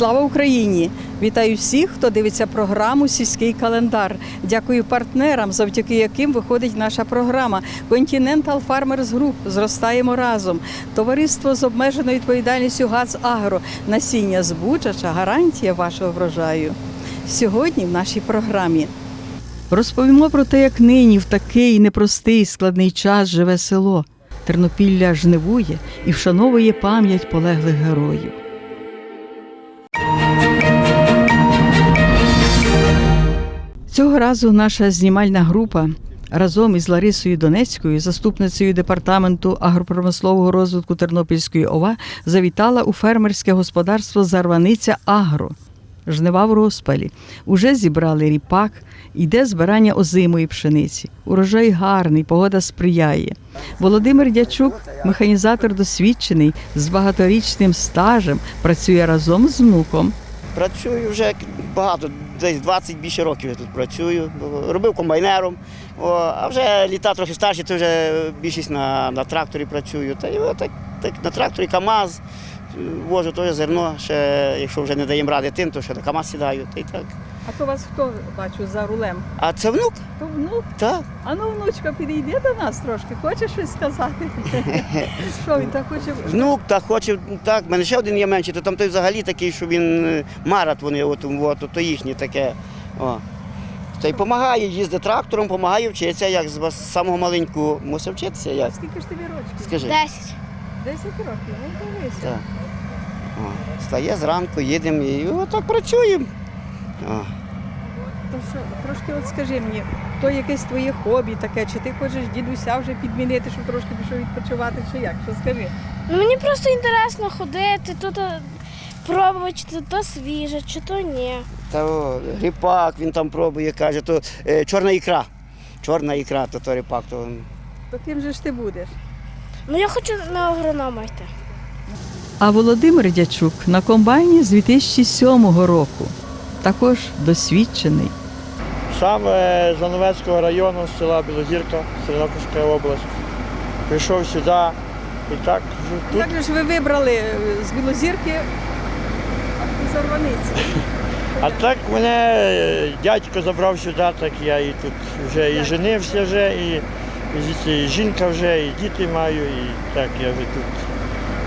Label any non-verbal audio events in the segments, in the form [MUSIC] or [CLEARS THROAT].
Слава Україні! Вітаю всіх, хто дивиться програму Сільський календар. Дякую партнерам, завдяки яким виходить наша програма Continental Farmers Group. Зростаємо разом. Товариство з обмеженою відповідальністю ГАЗ Агро. Насіння збучача, гарантія вашого врожаю. Сьогодні в нашій програмі розповімо про те, як нині в такий непростий складний час живе село. Тернопілля жнивує і вшановує пам'ять полеглих героїв. Цього разу наша знімальна група разом із Ларисою Донецькою, заступницею департаменту агропромислового розвитку Тернопільської ОВА, завітала у фермерське господарство Зарваниця Агро. Жнива в розпалі. Уже зібрали ріпак, йде збирання озимої пшениці. Урожай гарний, погода сприяє. Володимир Дячук, механізатор досвідчений, з багаторічним стажем, працює разом з внуком. Працюю вже багато, десь 20 більше років я тут працюю. Робив комбайнером, а вже літа трохи старші, то вже більшість на, на тракторі працюю. Та й так, так на тракторі КАМАЗ вожу теж зерно, ще, якщо вже не даємо ради тим, то ще на КАМАЗ сідаю. Та й так. А то вас хто бачу за рулем? А це внук? То внук. Так. А ну, внучка, підійди до нас трошки. Хоче щось сказати? [LAUGHS] Що він так хоче? Внук так хоче, так, в мене ще один є менший, то там той взагалі такий, що він е, марат вони, от, от, то їхнє таке. О. Та й допомагає, їздить трактором, допомагає вчитися, як з вас- з самого маленького мусив вчитися. Як? Скільки ж тобі років? Скажи. Десять. Десять років. Ну, дивися. Так. О. Стає зранку, їдемо і отак працюємо. О. То що, трошки от скажи мені, то якесь твоє хобі таке, чи ти хочеш дідуся вже підмінити, щоб трошки пішов відпочивати, чи як? Що скажи? Ну мені просто інтересно ходити, то, то пробувати, чи то, то свіже, чи то ні. Та о, ріпак він там пробує, каже, то е, чорна ікра. Чорна ікра, то, то ріпак, то То ким же ж ти будеш? Ну я хочу на агронома йти. А Володимир Дячук на комбайні з 2007 року. Також досвідчений. Сам з Лановецького району, з села Білозірка, Тернопільська область. Прийшов сюди і так тут. Як ж ви вибрали е, з Білозірки Зарваниці? [LAUGHS] А так мене е, дядько забрав сюди, так я і тут вже і женився вже, і, і жінка вже, і діти маю, і так я вже тут.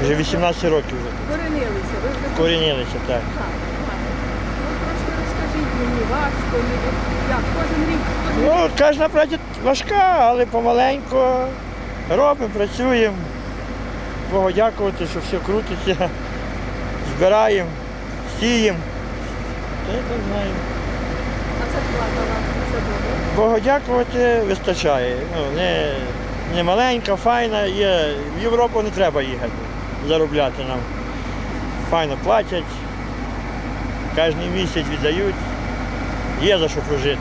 Вже 18 років вже тут. Коренилися. Ви вже Корінилися, так. Так. Ну, трошки розкажіть мені, важко, ні- як кожен рік. кожен Ну, кожна праця важка, але помаленько робимо, працюємо. Богу дякувати, що все крутиться. Збираємо, сіємо. Та я так знаю. А зарплата вам це добре. Богу дякувати вистачає. Ну, не, не маленька, файна. Є. В Європу не треба їхати, заробляти нам. Файно платять, кожен місяць віддають. Є за що прожити.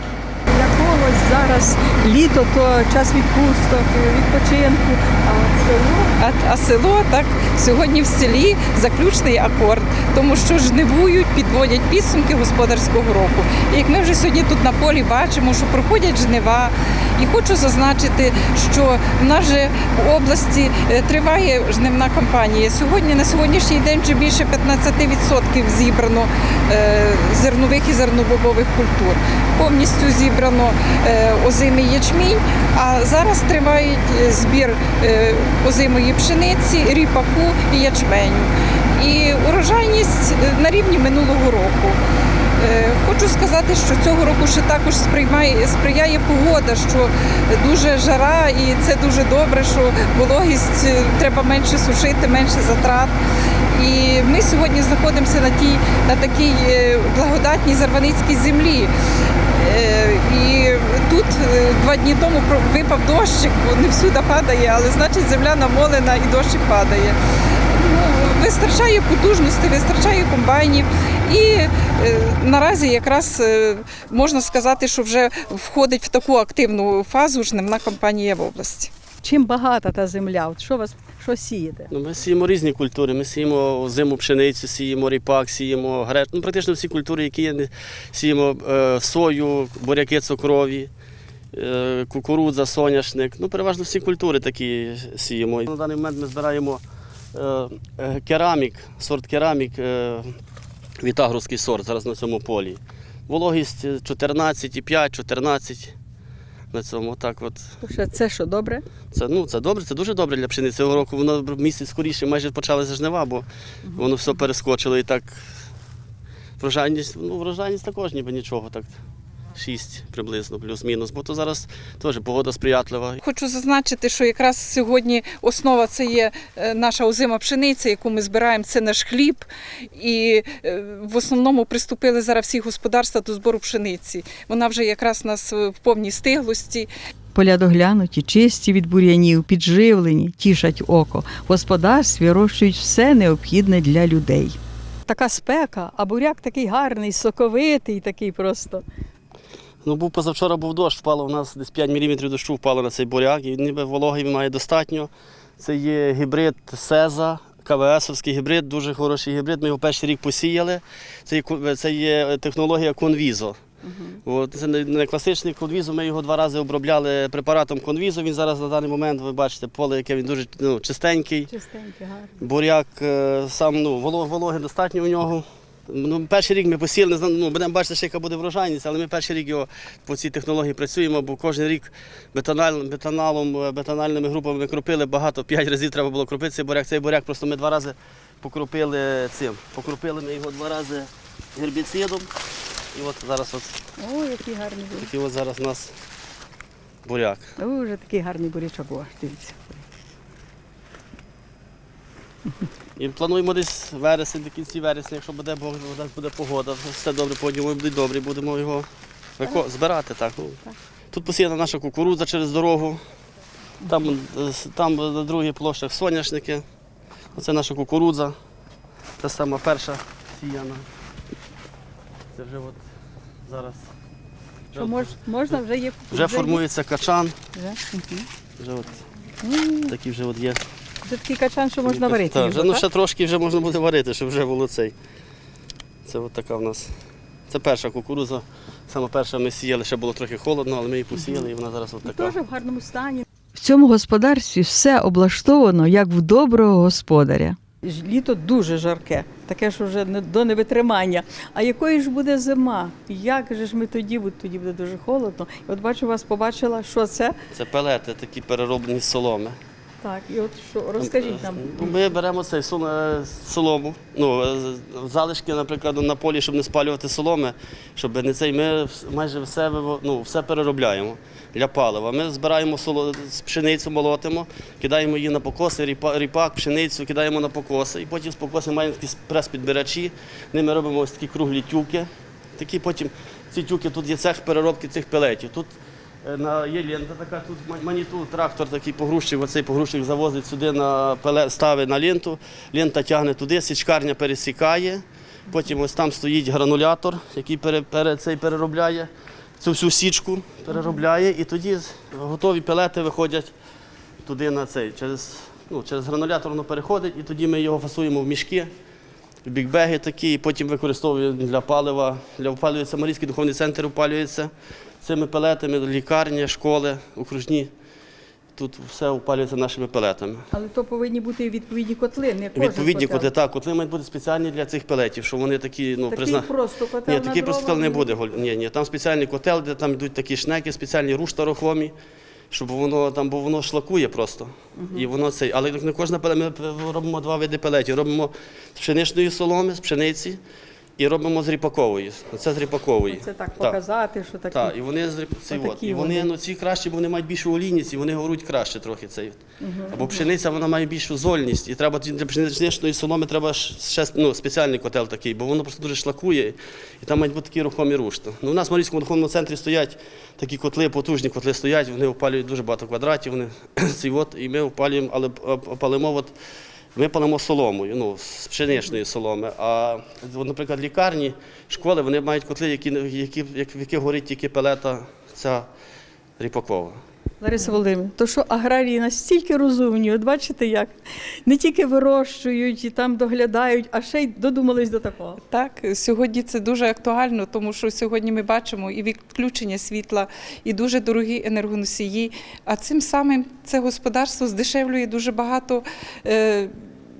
Для когось зараз літо, то час відпусток, відпочинку. А село А, а село так сьогодні в селі заключний акорд, тому що жнивують, підводять підсумки господарського року. І як ми вже сьогодні тут на полі бачимо, що проходять жнива. І хочу зазначити, що в нас же в області е, триває жнивна кампанія. Сьогодні на сьогоднішній день вже більше 15% зібрано е, зернових і зернобобових культур. Повністю зібрано е, озимий ячмінь, а зараз триває е, збір озимої пшениці, ріпаку і ячменю. І урожайність е, на рівні минулого року. Е, Хочу сказати, що цього року ще також сприймає, сприяє погода, що дуже жара, і це дуже добре, що вологість е, треба менше сушити, менше затрат. І ми сьогодні знаходимося на тій на такій благодатній зарваницькій землі. І тут два дні тому випав дощик, не всюди падає, але значить земля намолена і дощик падає. Ну, вистачає потужності, вистачає комбайнів. І е, наразі якраз е, можна сказати, що вже входить в таку активну фазу жнивна кампанія в області. чим багата та земля? От що вас Що сієте? Ну, ми сіємо різні культури. Ми сіємо зиму пшеницю, сіємо ріпак, сіємо греч. Ну, практично всі культури, які є, сіємо е, сою, буряки цукрові, е, кукурудза, соняшник. Ну, переважно всі культури такі сіємо. На даний момент ми збираємо керамік, сорт керамік, е, вітагровський сорт зараз на цьому полі. Вологість 14,5, 14 на цьому. Так от. Що це що добре? Це, ну, це добре, це дуже добре для пшениці. Цього року воно місяць скоріше майже почалися жнива, бо воно все перескочило і так. Врожайність, ну, врожайність також ніби нічого, так. 6 приблизно, плюс-мінус, бо то зараз теж погода сприятлива. Хочу зазначити, що якраз сьогодні основа це є е, наша озима пшениця, яку ми збираємо, це наш хліб. І е, в основному приступили зараз всі господарства до збору пшениці. Вона вже якраз у нас е, в повній стиглості. Поля доглянуті, чисті від бур'янів, підживлені, тішать око. В господарстві рощують все необхідне для людей. Така спека, а буряк такий гарний, соковитий, такий просто. Ну, був позавчора був дощ, впало у нас десь 5 мм дощу впало на цей буряк, і ніби вологий він має достатньо. Це є гібрид Сеза, КВСовський гібрид, дуже хороший гібрид. Ми його перший рік посіяли. Це є, це є технологія конвізо. От, це не, класичний конвізо, ми його два рази обробляли препаратом конвізо. Він зараз на даний момент, ви бачите, поле, яке він дуже ну, чистенький. Чистенький, гарний. Буряк е, сам ну, воло- вологи достатньо у нього. Ну, перший рік ми знаю, ну, будемо бачити, ще яка буде врожайність, але ми перший рік його по цій технології працюємо, бо кожен рік бетоналом, е, бетональними групами ми кропили багато, п'ять разів треба було кропити цей буряк. Цей буряк просто ми два рази покропили цим. Покропили ми його два рази гербіцидом. І от зараз от О, який гарний буряк. такий от зараз у нас буряк. Дуже такий гарний бурячок, о, дивіться. І плануємо десь вересень, до кінці вересня, якщо буде Бог, буде погода, все добре, подіємо буде добре, будемо його збирати. Так. Тут посіяна наша кукурудза через дорогу, там, е, там на другій площах соняшники. Оце наша кукурудза. Це сама перша сіяна. Це вже от зараз. Що мож, можна вже є Вже формується качан. Вже, Вже от, такі вже от є. Вже такий качан, що можна варити. Так, вже, ну, ще трошки вже можна буде варити, щоб вже було цей. Це от така в нас. Це перша кукуруза. Саме перша ми сіяли, ще було трохи холодно, але ми її посіяли і вона зараз от така. Теж в гарному стані. В цьому господарстві все облаштовано як в доброго господаря. Літо дуже жарке, таке, що вже до невитримання. А якою ж буде зима? Як же ж ми тоді, бо тоді буде дуже холодно. І от бачу, вас побачила, що це. Це пелети, такі перероблені з соломи. Так, і от що розкажіть нам. Ми беремо цей е, солому, ну, е, залишки, наприклад, на полі, щоб не спалювати соломи, щоб не цей. Ми майже все, ну, все переробляємо для палива. Ми збираємо соло, пшеницю, молотимо, кидаємо її на покоси, ріпа- ріпак, пшеницю, кидаємо на покоси. І потім з покоси маємо такі прес-підбирачі. Ними робимо ось такі круглі тюки. Такі потім ці тюки, тут є цех переробки цих пелетів. Тут Е, На, є лента така, тут ма- маніту, трактор такий погрузчик, оцей погрузчик завозить сюди на ставить на ленту, лента тягне туди, січкарня пересікає. Потім ось там стоїть гранулятор, який пере, пере, цей переробляє цю всю січку, переробляє, і тоді готові пелети виходять туди на цей. Через, ну, через гранулятор воно переходить, і тоді ми його фасуємо в мішки. Бікбеги такі, і потім використовуємо для палива. Для опалюється Марійський духовний центр опалюється цими пелетами, лікарні, школи, окружні. Тут все опалюється нашими пелетами. Але то повинні бути відповідні котли, не кожен Відповідні котел. котли, так, котли мають бути спеціальні для цих пелетів, що вони такі, ну, Такий призна... просто котел Ні, на такий просто дрова котел не буде. Голь- Ні, ні, там спеціальний котел, де там йдуть такі шнеки, спеціальні рушта рухомі, щоб воно там, бо воно шлакує просто. І воно цей. Але не кожна пеле, ми робимо два види пелетів. Робимо з пшеничної соломи, з пшениці, і робимо з ріпакової. Це з ріпакової. Це так Так. показати, що таке. Так, і вони з ці от. І вони, вони. ну ці кращі, бо вони мають більшу олійність, і вони горуть краще трохи цей. Або пшениця вона має більшу зольність. І треба для пшеничної соломи треба ще ну, спеціальний котел такий, бо воно просто дуже шлакує, і там мають бути такі рухомі рушта. Ну, у нас в Марійському духовному центрі стоять такі котли, потужні котли стоять, вони опалюють дуже багато квадратів. Вони, [CLEARS THROAT] ці от, і ми опалюємо, але опалимо от, ми палимо соломою, ну, з пшеничної соломи. А, наприклад, лікарні, школи, вони мають котли, які, які, як- в яких горить тільки пелета ця ріпакова. Лариса Володимирівна, то що аграрії настільки розумні, от бачите як, не тільки вирощують і там доглядають, а ще й додумались до такого. Так, сьогодні це дуже актуально, тому що сьогодні ми бачимо і відключення світла, і дуже дорогі енергоносії. А цим самим це господарство здешевлює дуже багато е,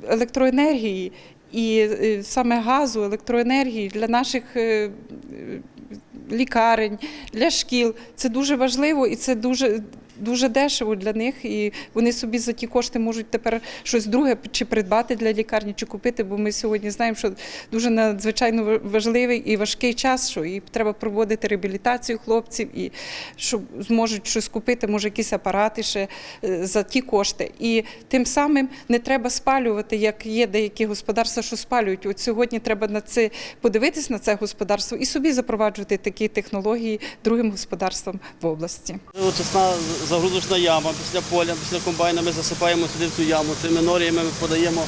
електроенергії. І е, саме газу, електроенергії для наших е, лікарень, для шкіл це дуже важливо і це дуже. Дуже дешево для них, і вони собі за ті кошти можуть тепер щось друге чи придбати для лікарні, чи купити. Бо ми сьогодні знаємо, що дуже надзвичайно важливий і важкий час, що і треба проводити реабілітацію хлопців, і щоб зможуть щось купити, може якісь апарати ще е, за ті кошти. І тим самим не треба спалювати, як є деякі господарства, що спалюють. От сьогодні треба на це подивитись на це господарство і собі запроваджувати такі технології другим господарствам в області. Очисна загрузочна яма після поля, після комбайна ми засипаємо сюди в цю яму. Цими норіями ми подаємо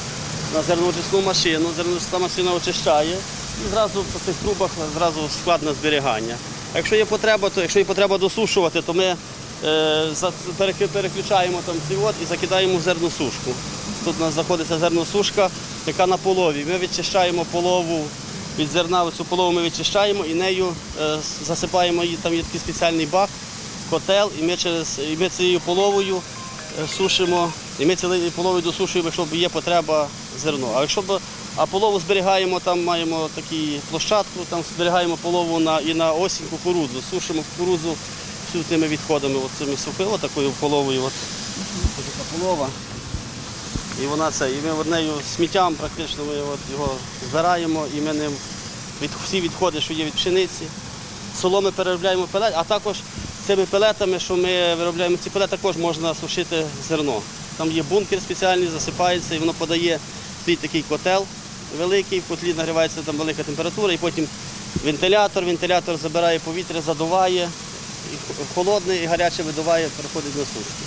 на зерноочисну машину. Зерноочисна машина очищає і зразу по цих трубах зразу склад зберігання. А якщо є потреба, то якщо є потреба досушувати, то ми е, переключаємо там цей от і закидаємо в зерносушку. Тут у нас знаходиться зерносушка, яка на полові. Ми відчищаємо полову від зерна, цю полову ми відчищаємо і нею е, засипаємо її. Там є такий спеціальний бак, котел, і ми через і ми цією половою е, сушимо, і ми цією половою досушуємо, якщо є потреба зерно. А якщо б а полову зберігаємо, там маємо таку площадку, там зберігаємо полову на і на осінь кукурудзу. Сушимо кукурудзу всю тими відходами, цими сухи, такою половою. От. Така полова. І вона це, і ми от нею сміттям практично ми от його збираємо і ми ним від, всі відходи, що є від пшениці, соломи переробляємо в пелет, а також цими пелетами, що ми виробляємо ці пелети, також можна сушити зерно. Там є бункер спеціальний, засипається і воно подає стоїть такий котел великий, в котлі нагрівається там велика температура, і потім вентилятор, вентилятор забирає повітря, задуває, і холодне і гаряче видуває, переходить на сушку.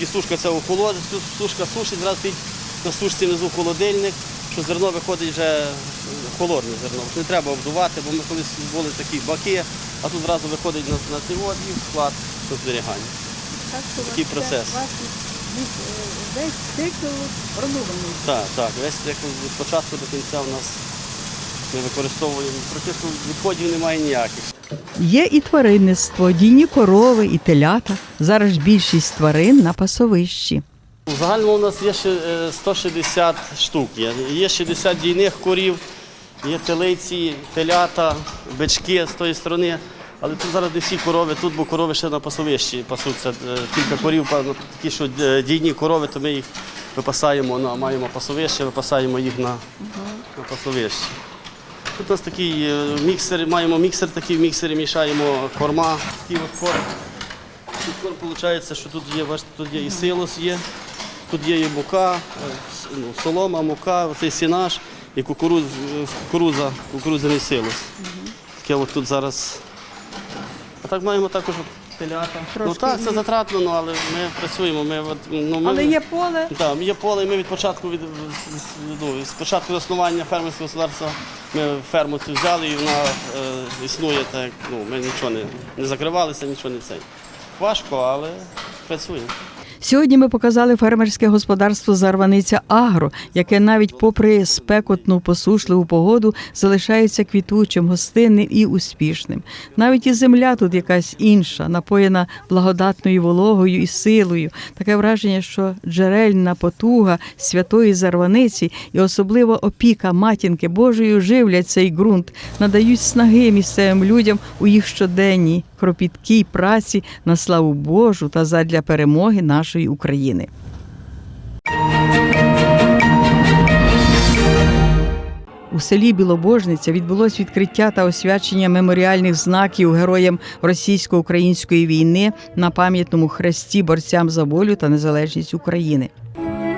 І сушка це охолоджує, сушка сушить, зразу на сушці внизу холодильник, що зерно виходить вже холодне зерно. Не треба обдувати, бо ми колись були такі баки, а тут зразу виходить на, на цей і вклад до зберігання. Такий процес. Весь цикл продуманий. Так, так, весь цикл від початку до кінця у нас ми використовуємо. Практично відходів немає ніяких. Є і тваринництво, дійні корови, і телята. Зараз ж більшість тварин на пасовищі. У загальному у нас є ще е, 160 штук. Є, є 60 дійних корів, є телиці, телята, бички з тої сторони. Але тут зараз не всі корови, тут бо корови ще на пасовищі пасуться. Е, Кілька корів, такі, що е, дійні корови, то ми їх випасаємо, на, маємо пасовище, випасаємо їх на, на пасовищі. Тут у нас такий е, міксер, маємо міксер такий, в міксері мішаємо корма, такий от. Тут корм виходить, що тут є, бачите, тут є і силос є, тут є і мука, ну, солома, мука, оцей сінаж і кукуруз, кукуруза, кукурудзяний силос. Таке от тут зараз. А так маємо також телята. ну так, це затратно, ну, але ми працюємо. Ми, от, ну, ми, Але є поле. так, є поле, і ми від початку від ну, з початку заснування фермерського господарства ми ферму цю взяли і вона е, існує так. Ну, ми нічого не, не закривалися, нічого не цей. Важко, але працюємо. Сьогодні ми показали фермерське господарство Зарваниця Агро, яке навіть попри спекотну посушливу погоду залишається квітучим, гостинним і успішним. Навіть і земля тут якась інша, напоєна благодатною вологою і силою. Таке враження, що джерельна потуга святої Зарваниці і особливо опіка матінки Божої живлять цей ґрунт, надають снаги місцевим людям у їх щоденній кропіткій праці на славу Божу та задля перемоги нашої України. У селі Білобожниця відбулось відкриття та освячення меморіальних знаків героям російсько-української війни на пам'ятному хресті борцям за волю та незалежність України.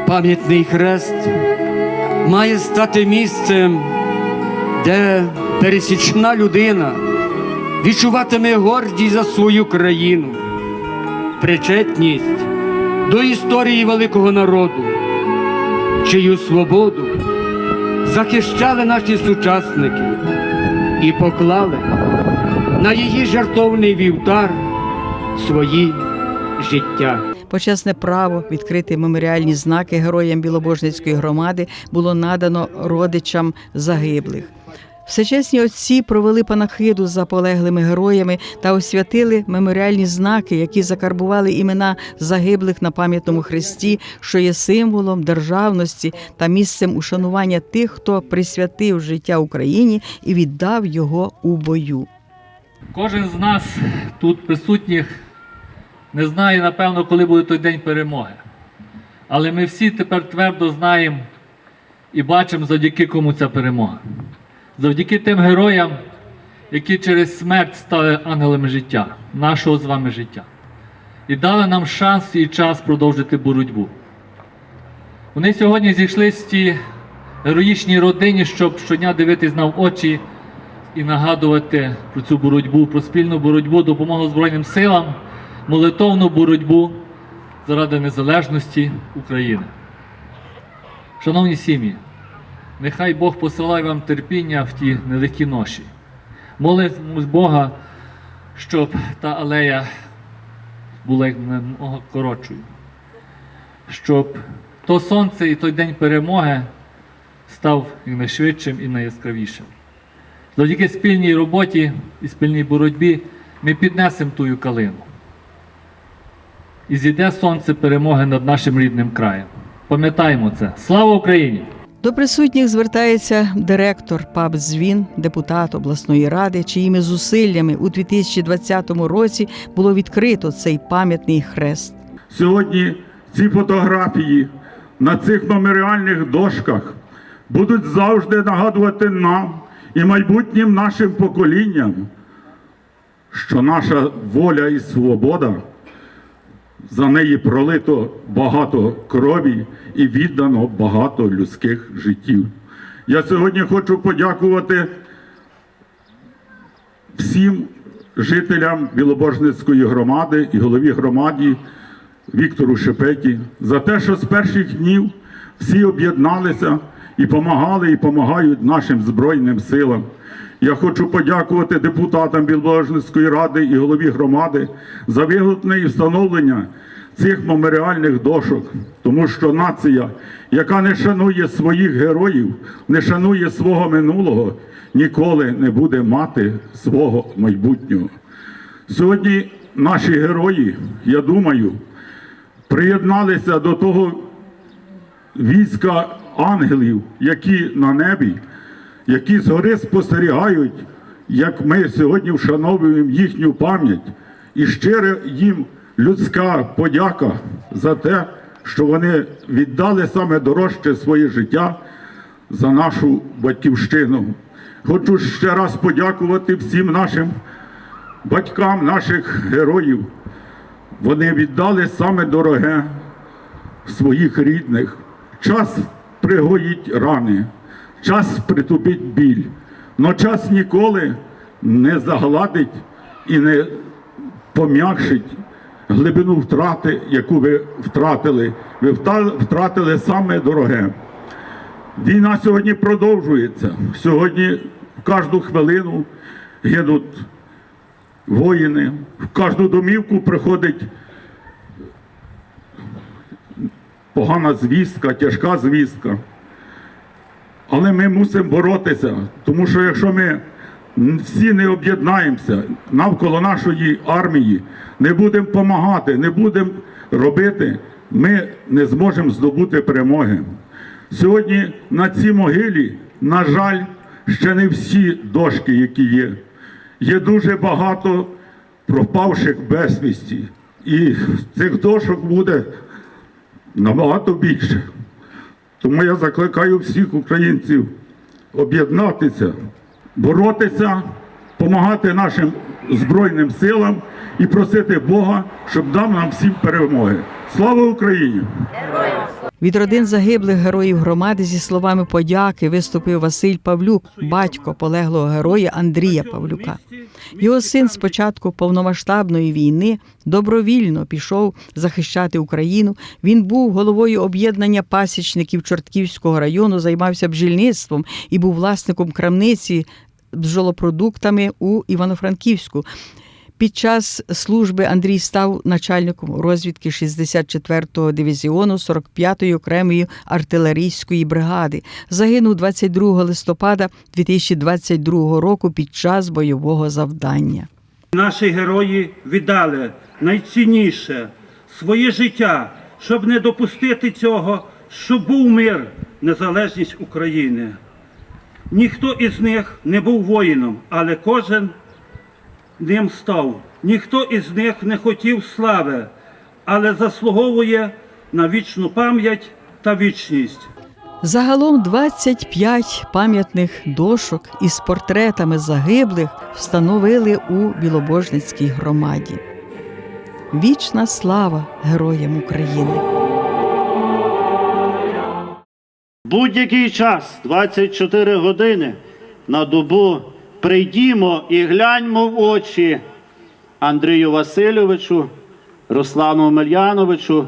Пам'ятний хрест має стати місцем, де пересічна людина відчуватиме гордість за свою країну, причетність до історії великого народу, чию свободу захищали наші сучасники і поклали на її жертовний вівтар свої життя. Почесне право відкрити меморіальні знаки героям Білобожницької громади було надано родичам загиблих. Всечесні отці провели панахиду за полеглими героями та освятили меморіальні знаки, які закарбували імена загиблих на пам'ятному хресті, що є символом державності та місцем ушанування тих, хто присвятив життя Україні і віддав його у бою. Кожен з нас тут присутніх не знає, напевно, коли буде той день перемоги. Але ми всі тепер твердо знаємо і бачимо, завдяки кому ця перемога. Завдяки тим героям, які через смерть стали ангелами життя, нашого з вами життя, і дали нам шанс і час продовжити боротьбу. Вони сьогодні зійшлися в тій героїчній родині, щоб щодня дивитись нам очі і нагадувати про цю боротьбу, про спільну боротьбу, допомогу Збройним силам, молитовну боротьбу заради незалежності України. Шановні сім'ї, нехай Бог посилає вам терпіння в ті нелегкі ноші. Молимось Бога, щоб та алея була якомога коротшою, щоб то сонце і той день перемоги став найшвидшим, і найяскравішим. Завдяки спільній роботі і спільній боротьбі ми піднесемо тую калину. І зійде сонце перемоги над нашим рідним краєм. Пам'ятаємо це. Слава Україні! До присутніх звертається директор ПАБ Звін, депутат обласної ради, чиїми зусиллями у 2020 році було відкрито цей пам'ятний хрест. Сьогодні ці фотографії на цих меморіальних дошках будуть завжди нагадувати нам і майбутнім нашим поколінням, що наша воля і свобода за неї пролито багато крові і віддано багато людських життів. Я сьогодні хочу подякувати всім жителям Білобожницької громади і голові громаді Віктору Шепеті за те, що з перших днів всі об'єдналися і допомагали, і допомагають нашим Збройним силам. Я хочу подякувати депутатам Білобожницької ради і голові громади за виготовлення і встановлення цих меморіальних дошок, тому що нація, яка не шанує своїх героїв, не шанує свого минулого, ніколи не буде мати свого майбутнього. Сьогодні наші герої, я думаю, приєдналися до того війська ангелів, які на небі, які згори спостерігають, як ми сьогодні вшановуємо їхню пам'ять. І щира їм людська подяка за те, що вони віддали саме дорожче своє життя за нашу батьківщину. Хочу ще раз подякувати всім нашим батькам наших героїв. Вони віддали саме дороге своїх рідних. Час пригоїть рани, час притупить біль, но час ніколи не загладить і не пом'якшить глибину втрати, яку ви втратили. Ви втратили саме дороге. Війна сьогодні продовжується. Сьогодні в кожну хвилину гинуть воїни, в кожну домівку приходить погана звістка, тяжка звістка. Але ми мусимо боротися, тому що якщо ми всі не об'єднаємося навколо нашої армії, не будемо допомагати, не будемо робити, ми не зможемо здобути перемоги. Сьогодні на цій могилі, на жаль, ще не всі дошки, які є. Є дуже багато пропавших безвісті. І цих дошок буде набагато більше. Тому я закликаю всіх українців об'єднатися, боротися, допомагати нашим Збройним силам і просити Бога, щоб дав нам всім перемоги. Слава Україні! Від родин загиблих героїв громади зі словами подяки виступив Василь Павлюк, батько полеглого героя Андрія Павлюка. Його син з початку повномасштабної війни добровільно пішов захищати Україну. Він був головою об'єднання пасічників Чортківського району, займався бджільництвом і був власником крамниці з бджолопродуктами у Івано-Франківську. Під час служби Андрій став начальником розвідки 64-го дивізіону 45-ї окремої артилерійської бригади. Загинув 22 листопада 2022 року під час бойового завдання. Наші герої віддали найцінніше своє життя, щоб не допустити цього, щоб був мир, незалежність України. Ніхто із них не був воїном, але кожен ним став. Ніхто із них не хотів слави, але заслуговує на вічну пам'ять та вічність. Загалом 25 пам'ятних дошок із портретами загиблих встановили у Білобожницькій громаді. Вічна слава героям України! Будь-який час, 24 години на добу, прийдімо і гляньмо в очі Андрію Васильовичу, Руслану Омельяновичу,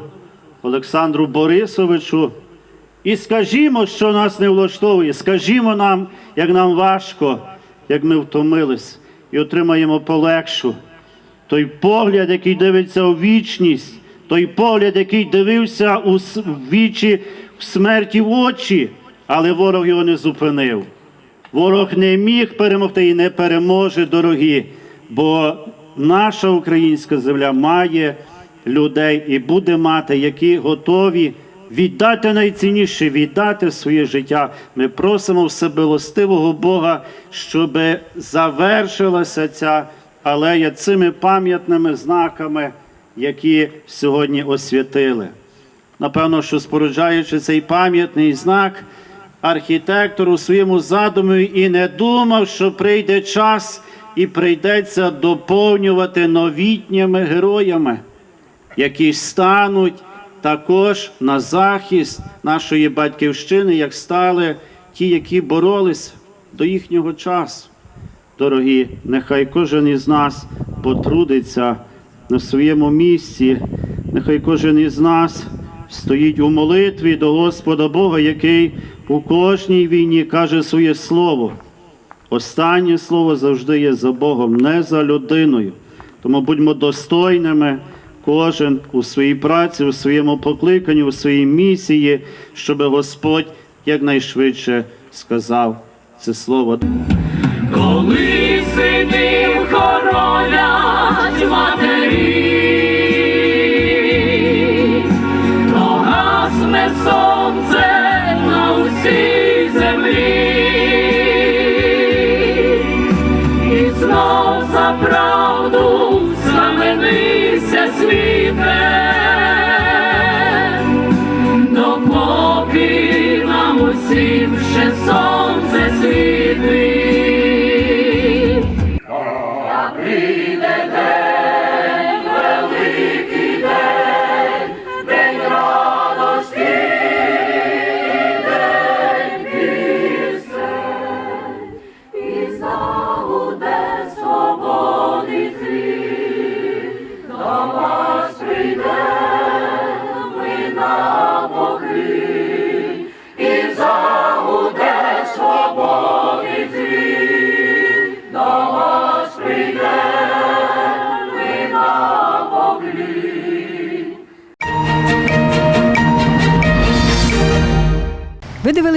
Олександру Борисовичу. І скажімо, що нас не влаштовує. Скажімо нам, як нам важко, як ми втомились, і отримаємо полегшу. Той погляд, який дивиться у вічність, той погляд, який дивився у вічі в смерті в очі, але ворог його не зупинив. Ворог не міг перемогти і не переможе, дорогі, бо наша українська земля має людей і буде мати, які готові віддати найцінніше, віддати своє життя. Ми просимо всебилостивого Бога, щоб завершилася ця алея цими пам'ятними знаками, які сьогодні освятили. Напевно, що споруджаючи цей пам'ятний знак, архітектор у своєму задумі і не думав, що прийде час і прийдеться доповнювати новітніми героями, які стануть також на захист нашої батьківщини, як стали ті, які боролись до їхнього часу. Дорогі, нехай кожен із нас потрудиться на своєму місці, нехай кожен із нас стоїть у молитві до Господа Бога, який у кожній війні каже своє слово. Останнє слово завжди є за Богом, не за людиною. Тому будьмо достойними, кожен у своїй праці, у своєму покликанні, у своїй місії, щоб Господь якнайшвидше сказав це слово. Коли синів хоронять матері,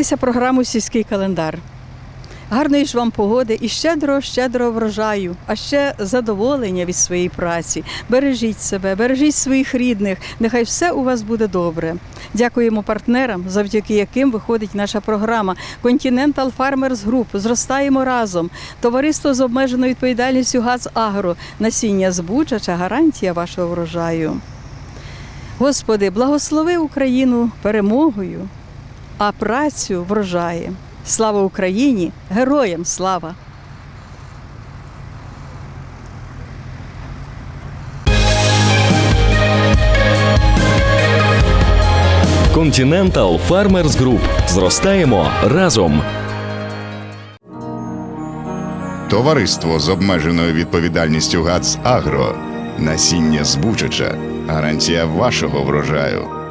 дивилися програму Сільський календар. Гарної ж вам погоди і щедро, щедро врожаю, а ще задоволення від своєї праці. Бережіть себе, бережіть своїх рідних. Нехай все у вас буде добре. Дякуємо партнерам, завдяки яким виходить наша програма Continental Farmers Group. Зростаємо разом. Товариство з обмеженою відповідальністю ГАЗ Агро. Насіння збучача гарантія вашого врожаю. Господи, благослови Україну перемогою, а працю врожає. Слава Україні! Героям слава! Continental Farmers Group. Зростаємо разом. Товариство з обмеженою відповідальністю ГАЦ Агро. Насіння збучача. Гарантія вашого врожаю.